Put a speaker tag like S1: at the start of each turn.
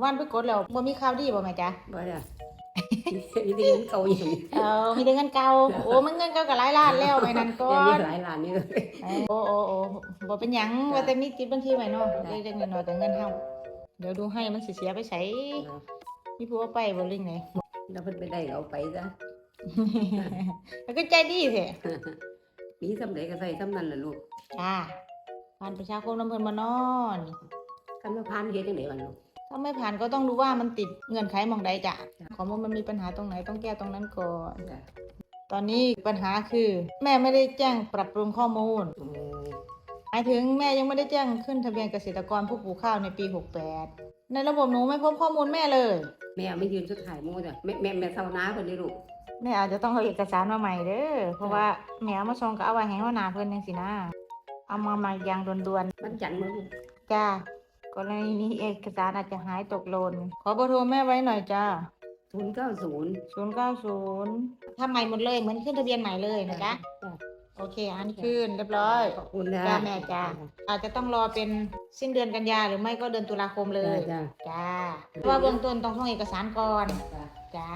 S1: วันไปกดแล้วบ่มีข่าวดีบ่แม่จ๊ะ
S2: บ่ได้มีแต่เงินเก่าอย่างนี้
S1: เออมีแต่เงินเก่าโอ้มันเงินเก่าก็หลายล้านแล้วไปนั่นก่อ
S2: เดี๋ยวนนี้
S1: น
S2: หลายล้านนี่เลย
S1: โอ้โอ้โอ้บ่เป็นหยังว่าแต่มีติดบัญชีไว้เนาะเล็กๆน้อยๆแต่เงินเฮาเดี๋ยวดูให้มันสิเสียไปไสมีผู้เอาไปบ่ลิงไหน
S2: แล้วเพิ่นไปได้เราไปซะ
S1: แล้วก็ใจดีแท้
S2: มีสำเร็จก็ใส่สำนั้นล่ะลูก
S1: จ้าผ่านประชาคมน้ำเพิ่นมานอน
S2: คันว่าผ่านเฮ็ดจังได๋วะลูก
S1: ถ้าไม่ผ่านก็ต้องดูว่ามันติดเงื่อนไขหมองใดจ้ะของว่ามันมีปัญหาตรงไหนต้องแก้ตรงนั้นก่อน
S2: จ้ะ
S1: ตอนนี้ปัญหาคือ แม่ไม่ได้แจ้งปรับปรุงข้อมูล
S2: โอ้
S1: หมายถึงแม่ยังไม่ได้แจ้งขึ้นทะเบียนเกษตรกรผู้ปลูกข้าวในปี 68 ในระบบหนูไม่พบข้อมูลแม่เลย
S2: แม่ไม่ยืนสุดท้ายหมู่จ้ะแม่แม่แม่เซานาเพิ่นนี่ลูก
S1: แม่อาจจะต้องเอาเอกสารมาใหม่เด้อเพราะว่าแม่เอามาส่งก็เอาไว้ให้หัวหน้าเพิ่นจังซี่นะเอามาใหม่อย่างด่วน
S2: มันจันทร์มื้อลูก
S1: ๆจ้า กรณีนี้เอกสารอาจจะหายตกหล่นขอเบอร์โทรแม่ไว้หน่อยจ้า
S2: 090
S1: 090ทำใหม่หมดเลยเหมือนขึ้นทะเบียนใหม่เลยนะจ๊ะโอเค อันขึ้นเรียบร้อย
S2: ขอบคุณนะ
S1: จ้าแม่จ้าอาจจะต้องรอเป็นสิ้นเดือนกันยาหรือไม่ก็เดือนตุลาคมเลย
S2: จ้า
S1: จ้าเพราะว่าเบื้องต้นต้องส่งเอกสารก่อน
S2: จ้า
S1: จ้า